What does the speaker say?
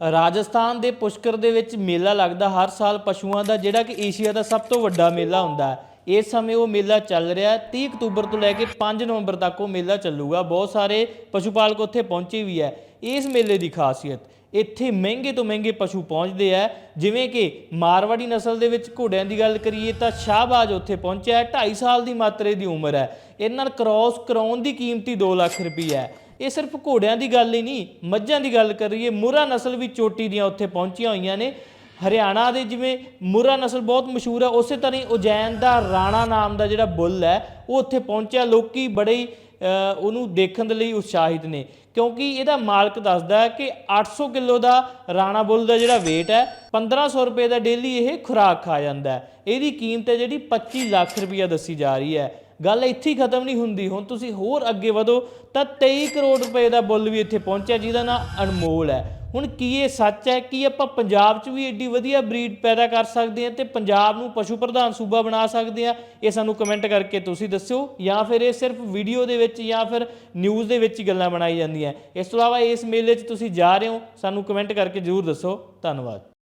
ਰਾਜਸਥਾਨ ਦੇ ਪੁਸ਼ਕਰ ਦੇ ਵਿੱਚ ਮੇਲਾ ਲੱਗਦਾ, ਹਰ ਸਾਲ ਪਸ਼ੂਆਂ ਦਾ, ਜਿਹੜਾ ਕਿ ਏਸ਼ੀਆ ਦਾ ਸਭ ਤੋਂ ਵੱਡਾ ਮੇਲਾ ਹੁੰਦਾ ਹੈ। ਇਸ ਸਮੇਂ ਉਹ ਮੇਲਾ ਚੱਲ ਰਿਹਾ ਹੈ। 30 ਅਕਤੂਬਰ ਤੋਂ ਲੈ ਕੇ 5 ਨਵੰਬਰ ਤੱਕ ਉਹ ਮੇਲਾ ਚੱਲੂਗਾ। ਬਹੁਤ ਸਾਰੇ ਪਸ਼ੂ ਪਾਲਕ ਉੱਥੇ ਪਹੁੰਚੇ ਵੀ ਹੈ। ਇਸ ਮੇਲੇ ਦੀ ਖਾਸੀਅਤ, ਇੱਥੇ ਮਹਿੰਗੇ ਤੋਂ ਮਹਿੰਗੇ ਪਸ਼ੂ ਪਹੁੰਚਦੇ ਆ ਜਿਵੇਂ ਕਿ ਮਾਰਵਾੜੀ ਨਸਲ ਦੇ ਵਿੱਚ ਘੋੜਿਆਂ ਦੀ ਗੱਲ ਕਰੀਏ ਤਾਂ ਸ਼ਾਹਬਾਜ਼ ਉੱਥੇ ਪਹੁੰਚਿਆ ਹੈ। 2.5 ਸਾਲ ਦੀ ਮਾਤਰੇ ਦੀ ਉਮਰ ਹੈ। ਇਹਨਾਂ ਨਾਲ ਕ੍ਰਾਸ ਕਰਾਉਣ ਦੀ ਕੀਮਤੀ ਹੀ 2 ਲੱਖ ਰੁਪਏ ਹੈ। ਇਹ ਸਿਰਫ ਘੋੜਿਆਂ ਦੀ ਗੱਲ ਹੀ ਨਹੀਂ, ਮੱਝਾਂ ਦੀ ਗੱਲ ਕਰੀਏ, ਮੁਰਾ ਨਸਲ ਵੀ ਚੋਟੀ ਦੀਆਂ ਉੱਥੇ ਪਹੁੰਚੀਆਂ ਹੋਈਆਂ ਨੇ। ਹਰਿਆਣਾ ਦੇ ਜਿਵੇਂ ਮੁਰਾ ਨਸਲ ਬਹੁਤ ਮਸ਼ਹੂਰ ਹੈ ਉਸੇ ਤਰ੍ਹਾਂ ਹੀ ਉਜੈਨ ਦਾ ਰਾਣਾ ਨਾਮ ਦਾ ਜਿਹੜਾ ਬੁੱਲ ਹੈ, ਉਹ ਉੱਥੇ ਪਹੁੰਚਿਆ। ਲੋਕੀ ਬੜੇ ਹੀ ਉਹਨੂੰ ਦੇਖਣ ਦੇ ਲਈ ਉਤਸ਼ਾਹਿਤ ਨੇ, ਕਿਉਂਕਿ ਇਹਦਾ ਮਾਲਕ ਦੱਸਦਾ ਹੈ ਕਿ 800 ਕਿਲੋ ਦਾ ਰਾਣਾ ਬੁੱਲ ਦਾ ਜਿਹੜਾ weight ਹੈ 1500 ਰੁਪਏ ਦਾ ਡੇਲੀ ਇਹ ਖੁਰਾਕ ਖਾ ਜਾਂਦਾ ਹੈ। ਇਹਦੀ ਕੀਮਤ ਹੈ ਜਿਹੜੀ 25 ਲੱਖ ਰੁਪਈਆ ਦੱਸੀ ਜਾ ਰਹੀ ਹੈ। ਗੱਲ ਇੱਥੇ ਹੀ ਖਤਮ ਨਹੀਂ ਹੁੰਦੀ। ਹੁਣ ਤੁਸੀਂ ਹੋਰ ਅੱਗੇ ਵਧੋ, ਤਾਂ 23 ਕਰੋੜ ਰੁਪਏ ਦਾ ਬੁੱਲ ਵੀ ਇੱਥੇ ਪਹੁੰਚਿਆ, ਜਿਹਦਾ ਨਾਂ ਅਨਮੋਲ ਹੈ। ਹੁਣ ਕੀ ਇਹ ਸੱਚ ਹੈ ਕਿ ਆਪਾਂ ਪੰਜਾਬ 'ਚ ਵੀ ਏਡੀ ਵਧੀਆ ਬਰੀਡ ਪੈਦਾ ਕਰ ਸਕਦੇ ਹਾਂ ਤੇ ਪੰਜਾਬ ਨੂੰ ਪਸ਼ੂ ਪ੍ਰਧਾਨ ਸੂਬਾ ਬਣਾ ਸਕਦੇ ਹਾਂ? ਇਹ ਸਾਨੂੰ ਕਮੈਂਟ ਕਰਕੇ ਤੁਸੀਂ ਦੱਸਿਓ, ਜਾਂ ਫਿਰ ਇਹ ਸਿਰਫ ਵੀਡੀਓ ਦੇ ਵਿੱਚ ਜਾਂ ਫਿਰ ਨਿਊਜ਼ ਦੇ ਵਿੱਚ ਹੀ ਗੱਲਾਂ ਬਣਾਈ ਜਾਂਦੀਆਂ। ਇਸ ਤੋਂ ਇਲਾਵਾ ਇਸ ਮੇਲੇ 'ਚ ਤੁਸੀਂ ਜਾ ਰਹੇ ਹੋ, ਸਾਨੂੰ ਕਮੈਂਟ ਕਰਕੇ ਜ਼ਰੂਰ ਦੱਸੋ। ਧੰਨਵਾਦ।